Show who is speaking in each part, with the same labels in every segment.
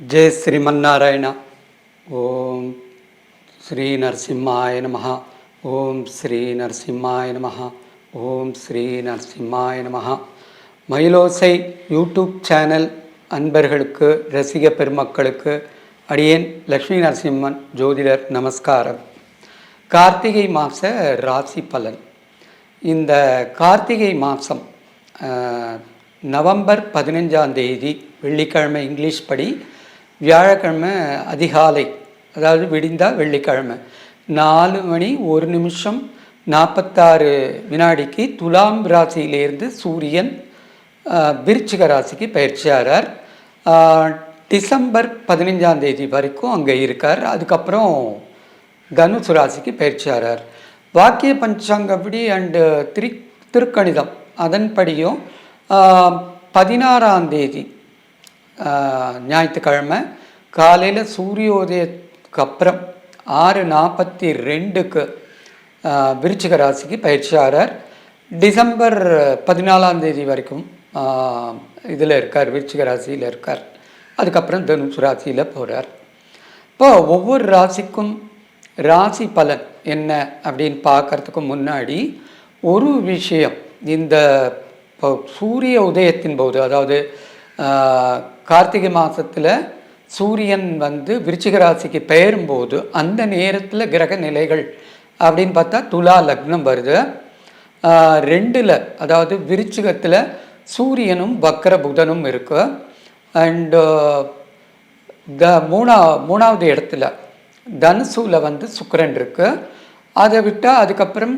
Speaker 1: జయ శ్రీమన్నారాయణ ఓం శ్రీ నరసింహాయ నమ ఓం శ్రీ నరసింహాయ నమ ఓం శ్రీ நரசிம்மாய நம மயிலோசை யூடியூப் சேனல் அன்பர்களுக்கு ரசிக பெருமக்களுக்கு அடியேன் லக்ஷ்மி நரசிம்மன் ஜோதிடர் நமஸ்காரம் கார்த்திகை மாத ராசி பலன் இந்த கார்த்திகை மாதம் நவம்பர் பதினஞ்சாம் தேதி வெள்ளிக்கிழமை இங்கிலீஷ் படி வியாழக்கிழமை அதிகாலை அதாவது விடிந்தால் வெள்ளிக்கிழமை நாலு மணி ஒரு நிமிஷம் நாற்பத்தாறு வினாடிக்கு துலாம் ராசியிலேருந்து சூரியன் விருச்சிக ராசிக்கு பயிற்சியாகிறார். டிசம்பர் பதினைஞ்சாம் தேதி வரைக்கும் அங்கே இருக்கார். அதுக்கப்புறம் தனுசு ராசிக்கு பயிற்சியாகிறார். வாக்கிய பஞ்சாங்கப்படி அண்டு திரு திருக்கணிதம் அதன்படியும் பதினாறாம் தேதி ஞாயிற்றுக்கிழமை காலையில் சூரியோதயத்துக்கு அப்புறம் ஆறு நாற்பத்தி ரெண்டுக்கு விருச்சிக ராசிக்கு பயிற்சியாகிறார் டிசம்பர் பதினாலாம் தேதி வரைக்கும் இதில் இருக்கார் விருச்சிக ராசியில் இருக்கார். அதுக்கப்புறம் தனுசு ராசியில் போகிறார் இப்போ ஒவ்வொரு ராசிக்கும் ராசி பலன் என்ன அப்படின்னு பார்க்கறதுக்கு முன்னாடி ஒரு விஷயம். இந்த சூரிய உதயத்தின் போது அதாவது கார்த்திகை மாதத்தில் சூரியன் வந்து விருச்சிக ராசிக்கு பெயரும்போது அந்த நேரத்தில் கிரக நிலைகள் அப்படின்னு பார்த்தா துலா லக்னம் வருது. ரெண்டில் அதாவது விருச்சிகத்தில் சூரியனும் வக்கர புதனும் இருக்கு. அண்டு த மூணா மூணாவது இடத்துல தனுசுல வந்து சுக்கரன் இருக்குது அதை விட்டால் அதுக்கப்புறம்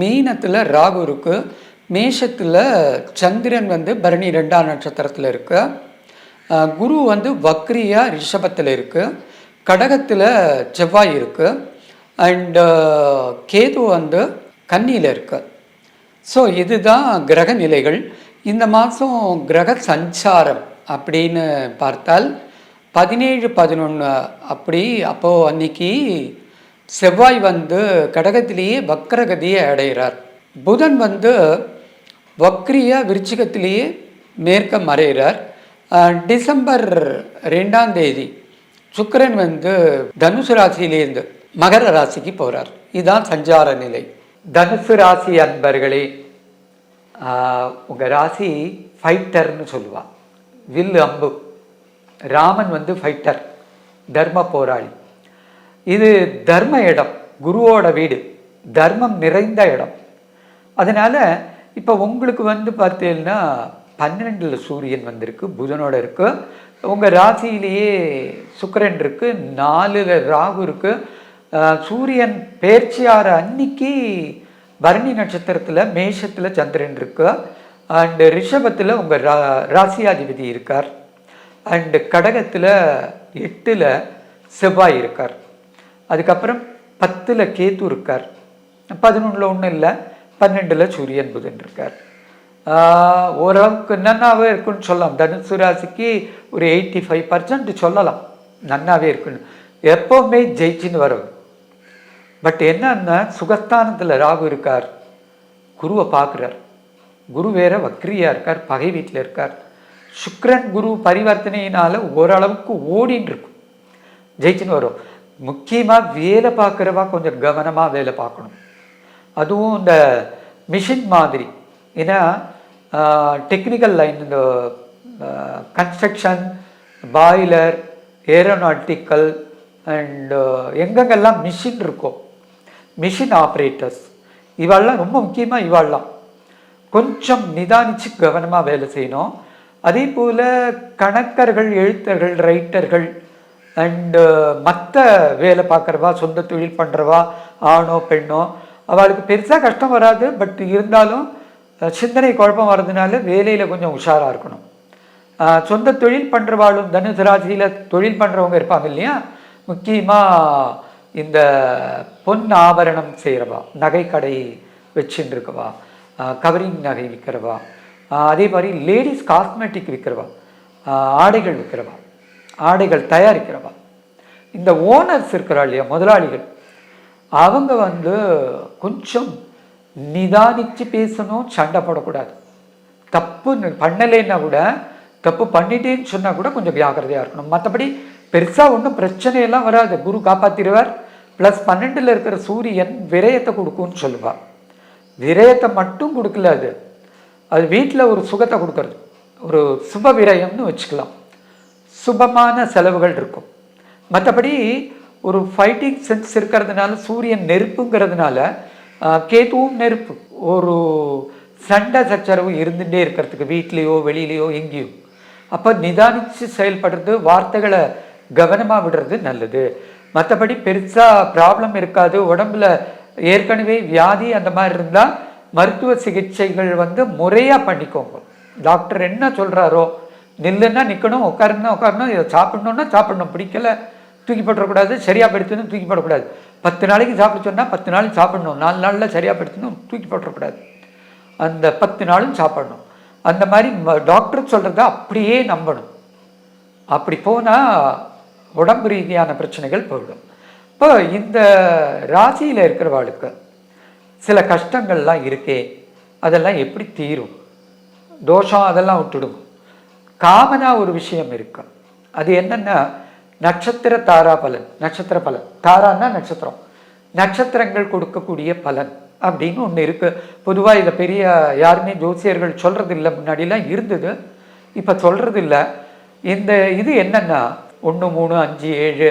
Speaker 1: மீனத்தில் ராகு இருக்குது மேஷத்தில் சந்திரன் வந்து பரணி ரெண்டாம் நட்சத்திரத்தில் இருக்குது குரு வந்து வக்ரியா ரிஷபத்தில் இருக்குது கடகத்தில் செவ்வாய் இருக்குது அண்டு கேது வந்து கன்னியில் இருக்குது ஸோ இதுதான் கிரக நிலைகள். இந்த மாதம் கிரக சஞ்சாரம் அப்படின்னு பார்த்தால் பதினேழு பதினொன்று அப்படி அப்போது அன்னைக்கு செவ்வாய் வந்து கடகத்திலேயே வக்ரகதியை அடைகிறார் புதன் வந்து வக்ரியா விருச்சிகத்திலேயே மேற்க மறைகிறார் டிசம்பர் ரெண்டாம் தேதி சுக்கரன் வந்து தனுசு ராசியிலேருந்து மகர ராசிக்கு போகிறார் இதுதான் சஞ்சார நிலை. தனுசு ராசி அன்பர்களே உங்கள் ராசி ஃபைட்டர்னு சொல்லுவாள் வில் அம்பு. ராமன் வந்து ஃபைட்டர் தர்ம போராளி. இது தர்ம இடம் குருவோட வீடு தர்மம் நிறைந்த இடம். அதனால் இப்போ உங்களுக்கு வந்து பார்த்தீங்கன்னா பன்னிரெண்டில் சூரியன் வந்திருக்கு புதனோட இருக்கு. உங்கள் ராசியிலேயே சுக்கரன் இருக்கு நாலில் ராகு இருக்கு. சூரியன் பேர்ச்சியார அன்னைக்கு பரணி நட்சத்திரத்தில் மேஷத்தில் சந்திரன் இருக்கு. அண்டு ரிஷபத்தில் உங்கள் ரா ராசியாதிபதி இருக்கார். அண்டு கடகத்தில் எட்டில் செவ்வாய் இருக்கார். அதுக்கப்புறம் பத்தில் கேத்து இருக்கார். பதினொன்றில் ஒன்றும் இல்லை பன்னெண்டில் சூரியன் புதன் இருக்கார். ஓரளவுக்கு நன்னாவே இருக்குன்னு சொல்லலாம். தனுசு ராசிக்கு ஒரு எயிட்டி ஃபைவ் பர்சன்ட் சொல்லலாம். நன்னாவே இருக்குன்னு எப்போவுமே ஜெயிச்சின்னு வரும் பட் என்னன்னா சுகஸ்தானத்தில் ராகு இருக்கார். குருவை பார்க்குறார். குரு வேற வக்ரியாக இருக்கார். பகை வீட்டில் இருக்கார். சுக்ரன் குரு பரிவர்த்தனையினால் ஓரளவுக்கு ஓடின்னு இருக்கும். ஜெயிச்சுன்னு வரும். முக்கியமாக வேலை பார்க்குறவா கொஞ்சம் கவனமாக வேலை பார்க்கணும். அதுவும் இந்த மிஷின் மாதிரி. ஏன்னா டெக்னிக்கல் லைன் இந்த கன்ஸ்ட்ரக்ஷன் பாய்லர் ஏரோநாட்டிக்கல் அண்டு எங்கெங்கெல்லாம் மிஷின் இருக்கோ மிஷின் ஆப்ரேட்டர்ஸ் இவாள்லாம் ரொம்ப முக்கியமாக இவாள்லாம் கொஞ்சம் நிதானித்து கவனமாக வேலை செய்யணும். அதே போல் கணக்கர்கள் எழுத்தர்கள் ரைட்டர்கள் அண்டு மற்ற வேலை பார்க்குறவா சொந்த தொழில் பண்ணுறவா ஆணோ பெண்ணோ அவளுக்கு பெருசாக கஷ்டம் வராது. பட் இருந்தாலும் சிந்தனை குழப்பம் வர்றதுனால வேலையில் கொஞ்சம் உஷாராக இருக்கணும். சொந்த தொழில் பண்ணுறவாளும் தனுசு ராசியில் தொழில் பண்ணுறவங்க இருப்பாங்க இல்லையா? முக்கியமாக இந்த பொன் ஆபரணம் செய்கிறவா நகைக்கடை வச்சுட்டு இருக்கவா கவரிங் நகை விற்கிறவா அதே மாதிரி லேடிஸ் காஸ்மெட்டிக் விற்கிறவா ஆடைகள் விற்கிறவா ஆடைகள் தயாரிக்கிறவா. இந்த ஓனர்ஸ் இருக்கிறா இல்லையா முதலாளிகள் அவங்க வந்து கொஞ்சம் நிதானித்து பேசணும் சண்டை போடக்கூடாது. தப்பு பண்ணலைன்னா கூட தப்பு பண்ணிட்டேன்னு சொன்னால் கூட கொஞ்சம் ஜாக்கிரதையாக இருக்கணும். மற்றபடி பெருசாக ஒன்றும் பிரச்சனையெல்லாம் வராது. குரு காப்பாற்றிடுவார் ப்ளஸ் பன்னெண்டில் இருக்கிற சூரியன் விரயத்தை கொடுக்கும்னு சொல்லுவாள் விரயத்தை மட்டும் கொடுக்கல அது. அது வீட்டில் ஒரு சுகத்தை கொடுக்கறது. ஒரு சுப விரயம்னு வச்சுக்கலாம். சுபமான செலவுகள் இருக்கும். மற்றபடி ஒரு ஃபைட்டிங் சென்ஸ் இருக்கிறதுனால சூரியன் நெருப்புங்கிறதுனால கேதுவும் நெருப்பு. ஒரு சண்டை சச்சரவு இருந்துகிட்டே இருக்கிறதுக்கு வீட்லேயோ வெளியிலையோ எங்கேயோ. அப்போ நிதானித்து செயல்படுறது வார்த்தைகளை கவனமாக விடுறது நல்லது. மற்றபடி பெருசாக ப்ராப்ளம் இருக்காது. உடம்புல ஏற்கனவே வியாதி அந்த மாதிரி இருந்தால் மருத்துவ சிகிச்சைகள் வந்து முறையாக பண்ணிக்கோங்க. டாக்டர் என்ன சொல்கிறாரோ நில்லுன்னா நிற்கணும் உட்காருன்னா உட்காரணும் இதை சாப்பிடணுன்னா சாப்பிடணும் பிடிக்கல தூக்கி போட்டுறக்கூடாது சரியாக படுத்தணும் தூக்கி போடக்கூடாது. பத்து நாளைக்கு சாப்பிட சொன்னால் பத்து நாளைக்கு சாப்பிடணும். நாலு நாளில் சரியாக படுத்தணும் தூக்கி போட்டுறக்கூடாது. அந்த பத்து நாளும் சாப்பிடணும். அந்த மாதிரி ம- டாக்டர் சொல்கிறத அப்படியே நம்பணும். அப்படி போனால் உடம்பு ரீதியான பிரச்சனைகள் போயிடும். இப்போ இந்த ராசியில் இருக்கிறவாளுக்கு சில கஷ்டங்கள்லாம் இருக்கே அதெல்லாம் எப்படி தீரும்? தோஷம் அதெல்லாம் விட்டுடும். காமனாக ஒரு விஷயம் இருக்கு. அது என்னென்னா நட்சத்திர தாரா பலன் நட்சத்திர பலன். தாரான்னா நட்சத்திரம். நட்சத்திரங்கள் கொடுக்கக்கூடிய பலன் அப்படின்னு ஒன்று இருக்குது பொதுவாக இதை பெரிய யாருமே ஜோசியர்கள் சொல்கிறது இல்லை முன்னாடிலாம் இருந்தது. இப்போ சொல்கிறது இல்லை இந்த இது என்னென்னா ஒன்று மூணு அஞ்சு ஏழு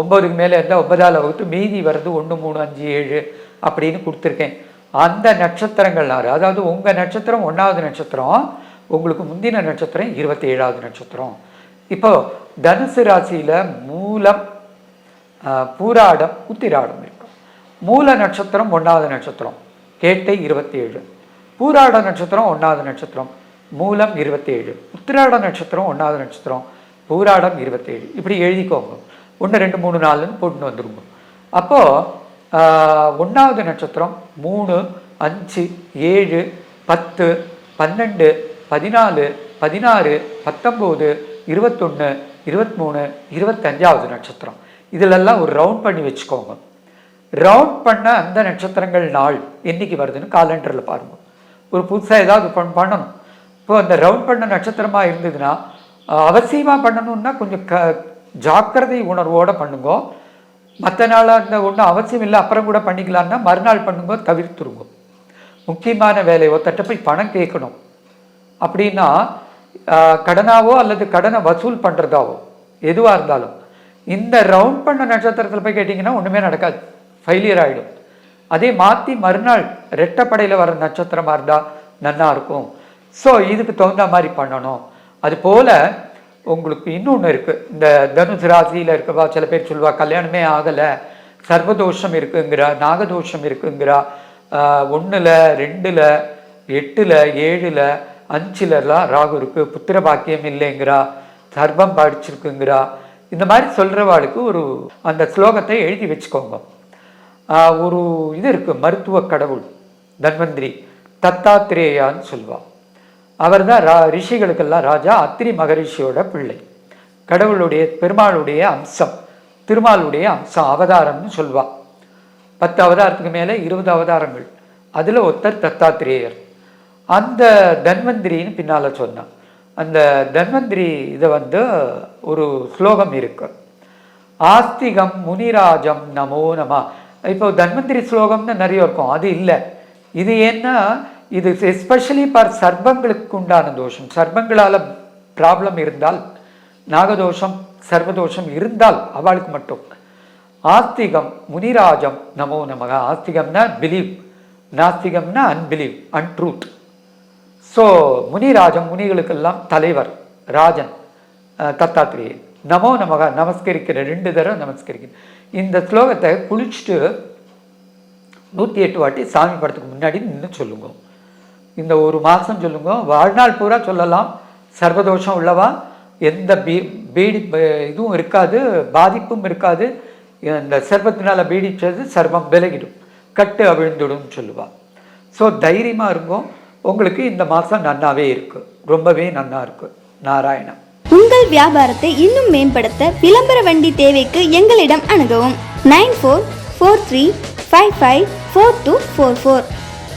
Speaker 1: ஒம்பதுக்கு மேலே இருந்தால் ஒன்பதால் வகுத்து மீதி வர்றது ஒன்று மூணு அஞ்சு ஏழு அப்படின்னு கொடுத்துருக்கேன். அந்த நட்சத்திரங்கள் அதாவது உங்கள் நட்சத்திரம் ஒன்றாவது நட்சத்திரம் உங்களுக்கு முந்தின நட்சத்திரம் இருபத்தி ஏழாவது நட்சத்திரம். இப்போ தனுசு ராசியில் மூலம் பூராடம் உத்திராடம் இருக்கும். மூல நட்சத்திரம் ஒன்றாவது நட்சத்திரம். கேட்டை இருபத்தி ஏழு பூராட நட்சத்திரம் ஒன்றாவது நட்சத்திரம். மூலம் இருபத்தேழு. உத்திராட நட்சத்திரம் ஒன்றாவது நட்சத்திரம். பூராடம் இருபத்தேழு. இப்படி எழுதிக்கோங்க. ஒன்று ரெண்டு மூணு நாலுன்னு போட்டுன்னு வந்துருங்க. அப்போது ஒன்றாவது நட்சத்திரம் மூணு அஞ்சு ஏழு பத்து பன்னெண்டு பதினாலு பதினாறு பத்தொம்போது இருபத்தொன்று இருபத்மூணு இருபத்தஞ்சாவது நட்சத்திரம். இதிலெல்லாம் ஒரு ரவுண்ட் பண்ணி வச்சுக்கோங்க. ரவுண்ட் பண்ண அந்த நட்சத்திரங்கள் நாள் என்றைக்கு வருதுன்னு காலண்டரில் பாருங்கள் ஒரு புதுசாக ஏதாவது பண் பண்ணணும். இப்போ அந்த ரவுண்ட் பண்ண நட்சத்திரமாக இருந்ததுன்னா அவசியமாக பண்ணணும்னா கொஞ்சம் க ஜாக்கிரதை உணர்வோடு பண்ணுங்க. மற்ற நாளாக இருந்தால் ஒன்றும் அவசியம் இல்லை அப்புறம் கூட பண்ணிக்கலான்னா மறுநாள் பண்ணுங்க தவிர்த்துருங்க. முக்கியமான வேலை ஒருத்தட்ட போய் பணம் கேட்கணும். அப்படின்னா கடனாவோ அல்லது கடனை வசூல் பண்ணுறதாவோ எதுவாக இருந்தாலும் இந்த ரவுண்ட் பண்ண நட்சத்திரத்தில் போய் கேட்டிங்கன்னா ஒன்றுமே நடக்காது. ஃபெயிலியர் ஆகிடும் அதே மாற்றி மறுநாள் ரெட்டப்படையில் வர நட்சத்திரமாக இருந்தால் நல்லாயிருக்கும் இருக்கும். ஸோ இதுக்கு தகுந்த மாதிரி பண்ணணும். அது போல் உங்களுக்கு இன்னொன்று இருக்குது இந்த தனுசு ராசியில் இருக்கவா சில பேர் சொல்லுவா கல்யாணமே ஆகலை. சர்வதோஷம் இருக்குங்கிறா நாகதோஷம் இருக்குங்கிறா ஒன்றில் ரெண்டில் எட்டில் ஏழில் அஞ்சிலலாம் ராகு இருக்கு புத்திர பாக்கியம் இல்லைங்கிறா சர்வம் படிச்சிருக்குங்கிறா. இந்த மாதிரி சொல்கிறவாளுக்கு ஒரு அந்த ஸ்லோகத்தை எழுதி வச்சுக்கோங்க. ஒரு இது இருக்கு மருத்துவ கடவுள் தன்வந்திரி தத்தாத்திரேயான்னு சொல்லுவாள் அவர் தான் ரா ரிஷிகளுக்கெல்லாம் ராஜா அத்திரி மகரிஷியோட பிள்ளை. கடவுளுடைய பெருமாளுடைய அம்சம் திருமாலுடைய அம்சம் அவதாரம்னு சொல்வா. பத்து அவதாரத்துக்கு மேலே இருபது அவதாரங்கள். அதில் ஒருத்தர் தத்தாத்திரேயர் அந்த தன்வந்திரின்னு பின்னால் சொன்னான் அந்த தன்வந்திரி இதை வந்து ஒரு ஸ்லோகம் இருக்கு. ஆஸ்திகம் முனிராஜம் நமோ நம. இப்போ தன்வந்திரி ஸ்லோகம்னு நிறைய இருக்கும். அது இல்லை. இது ஏன்னா இது எஸ்பெஷலி பார் சர்பங்களுக்கு உண்டான தோஷம். சர்பங்களால் ப்ராப்ளம் இருந்தால் நாகதோஷம் சர்வதோஷம் இருந்தால் அவளுக்கு மட்டும். ஆஸ்திகம் முனிராஜம் நமோ நமக ஆஸ்திகம்னா பிலீவ் நாஸ்திகம்னா அன்பிலீவ் அன்ட்ரூத் ஸோ முனிராஜம் முனிகளுக்கெல்லாம் தலைவர் ராஜன் அஹ், நமோ நமக நமஸ்கரிக்கிற ரெண்டு தடவை நமஸ்கரிக்கிறேன் இந்த ஸ்லோகத்தை குளிச்சுட்டு நூற்றி எட்டு வாட்டி சாமி படத்துக்கு முன்னாடி நின்று சொல்லுங்க. இந்த ஒரு மாதம் சொல்லுங்க. வாழ்நாள் பூரா சொல்லலாம். சர்வதோஷம் உள்ளவா? எந்த பீ பீடி இதுவும் இருக்காது பாதிப்பும் இருக்காது. இந்த சர்வத்தினால் பீடிச்சது சர்வம் விலகிடும். கட்டு அவிழ்ந்துடும் சொல்லுவாள் ஸோ தைரியமாக இருக்கும் உங்களுக்கு இந்த மாதம் நன்னாவே இருக்கு. ரொம்பவே நன்னா இருக்கு. நாராயணம்.
Speaker 2: உங்கள் வியாபாரத்தை இன்னும் மேம்படுத்த விளம்பர வண்டி தேவைக்கு எங்களிடம் அணுகவும். Nine four four three five five four two four four.